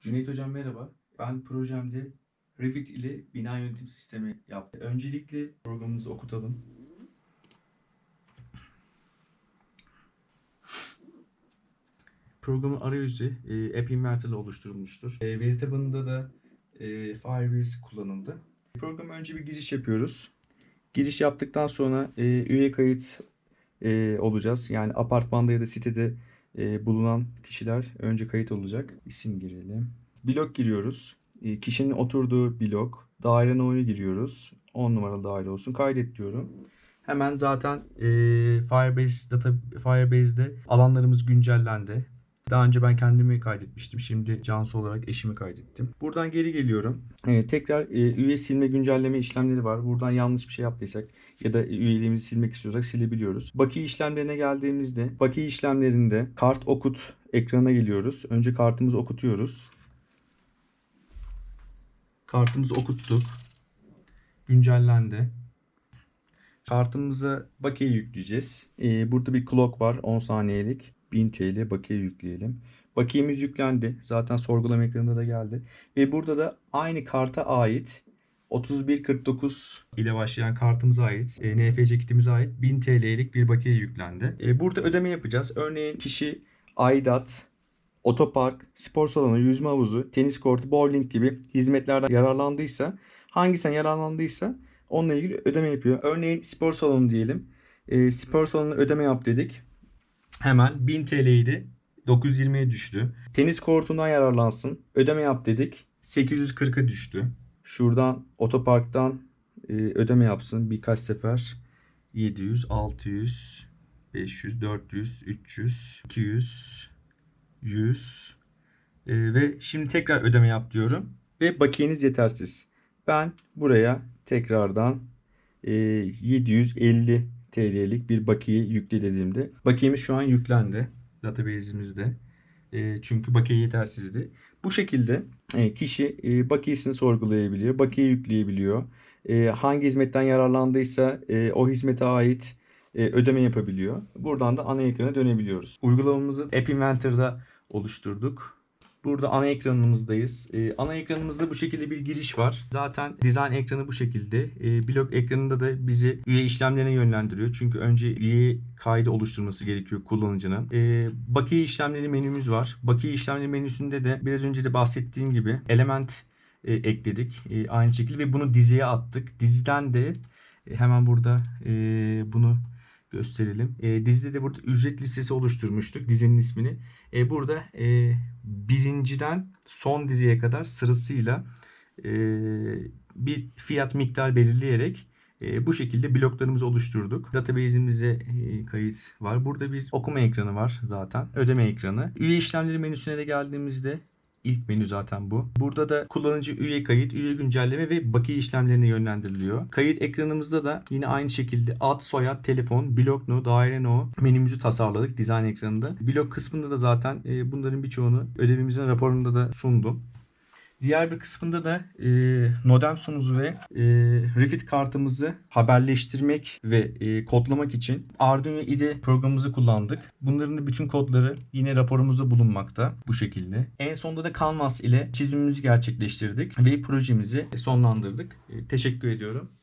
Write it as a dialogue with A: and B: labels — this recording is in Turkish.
A: Cüneyt Hocam merhaba. Ben projemde Revit ile bina yönetim sistemi yaptım. Öncelikle programımızı okutalım. Programın arayüzü e, App Inverter ile oluşturulmuştur. E, veri tabanında da e, Firebase kullanıldı. Programa önce bir giriş yapıyoruz. Giriş yaptıktan sonra e, üye kayıt e, olacağız. Yani apartmanda ya da sitede e, bulunan kişiler önce kayıt olacak. İsim girelim. Blok giriyoruz. E, kişinin oturduğu blok. Daire oyunu giriyoruz. 10 numaralı daire olsun. Kaydet diyorum. Hemen zaten e, Firebase data Firebase'de alanlarımız güncellendi. Daha önce ben kendimi kaydetmiştim. Şimdi Cansu olarak eşimi kaydettim. Buradan geri geliyorum. E, tekrar e, üye silme güncelleme işlemleri var. Buradan yanlış bir şey yaptıysak ya da üyeliğimizi silmek istiyorsak silebiliyoruz. Bakiye işlemlerine geldiğimizde bakiye işlemlerinde kart okut ekranına geliyoruz. Önce kartımızı okutuyoruz. Kartımızı okuttuk. Güncellendi. Kartımıza bakiye yükleyeceğiz. Ee, burada bir clock var 10 saniyelik. 1000 TL bakiye yükleyelim. Bakiyemiz yüklendi. Zaten sorgulama ekranında da geldi. Ve burada da aynı karta ait 3149 ile başlayan kartımıza ait, e, NFC kitimize ait 1000 TL'lik bir bakiye yüklendi. E, burada ödeme yapacağız. Örneğin kişi aidat, otopark, spor salonu, yüzme havuzu, tenis kortu, bowling gibi hizmetlerden yararlandıysa, hangisinden yararlandıysa onunla ilgili ödeme yapıyor. Örneğin spor salonu diyelim. E, spor salonuna ödeme yap dedik. Hemen 1000 TL'ydi. 920'ye düştü. Tenis kortundan yararlansın. Ödeme yap dedik. 840'a düştü. Şuradan otoparktan e, ödeme yapsın birkaç sefer. 700, 600, 500, 400, 300, 200, 100 E, ve şimdi tekrar ödeme yap diyorum. Ve bakiyeniz yetersiz. Ben buraya tekrardan e, 750 TL'lik bir bakiye yükle dediğimde bakiyemiz şu an yüklendi database'imizde. E, çünkü bakiye yetersizdi. Bu şekilde e, kişi e, bakiyesini sorgulayabiliyor, bakiye yükleyebiliyor. E, hangi hizmetten yararlandıysa e, o hizmete ait e, ödeme yapabiliyor. Buradan da ana ekrana dönebiliyoruz. Uygulamamızı App Inventor'da oluşturduk. Burada ana ekranımızdayız. Ee, ana ekranımızda bu şekilde bir giriş var. Zaten dizayn ekranı bu şekilde. Ee, blok ekranında da bizi üye işlemlerine yönlendiriyor. Çünkü önce üye kaydı oluşturması gerekiyor kullanıcının. Ee, bakiye işlemleri menümüz var. Bakiye işlemleri menüsünde de biraz önce de bahsettiğim gibi element e, ekledik. E, aynı şekilde ve bunu diziye attık. Diziden de e, hemen burada e, bunu gösterelim. E, dizide de burada ücret listesi oluşturmuştuk dizinin ismini. E, burada e, birinciden son diziye kadar sırasıyla e, bir fiyat miktar belirleyerek e, bu şekilde bloklarımızı oluşturduk. Database'imize e, kayıt var. Burada bir okuma ekranı var zaten. Ödeme ekranı. Üye işlemleri menüsüne de geldiğimizde İlk menü zaten bu. Burada da kullanıcı üye kayıt, üye güncelleme ve bakiye işlemlerine yönlendiriliyor. Kayıt ekranımızda da yine aynı şekilde ad, soyad, telefon, blok no, daire no menümüzü tasarladık dizayn ekranında. Blok kısmında da zaten e, bunların birçoğunu ödevimizin raporunda da sundum. Diğer bir kısmında da e, modem sunucu ve e, Refit kartımızı haberleştirmek ve e, kodlamak için Arduino IDE programımızı kullandık. Bunların da bütün kodları yine raporumuzda bulunmakta bu şekilde. En sonunda da Canvas ile çizimimizi gerçekleştirdik ve projemizi sonlandırdık. E, teşekkür ediyorum.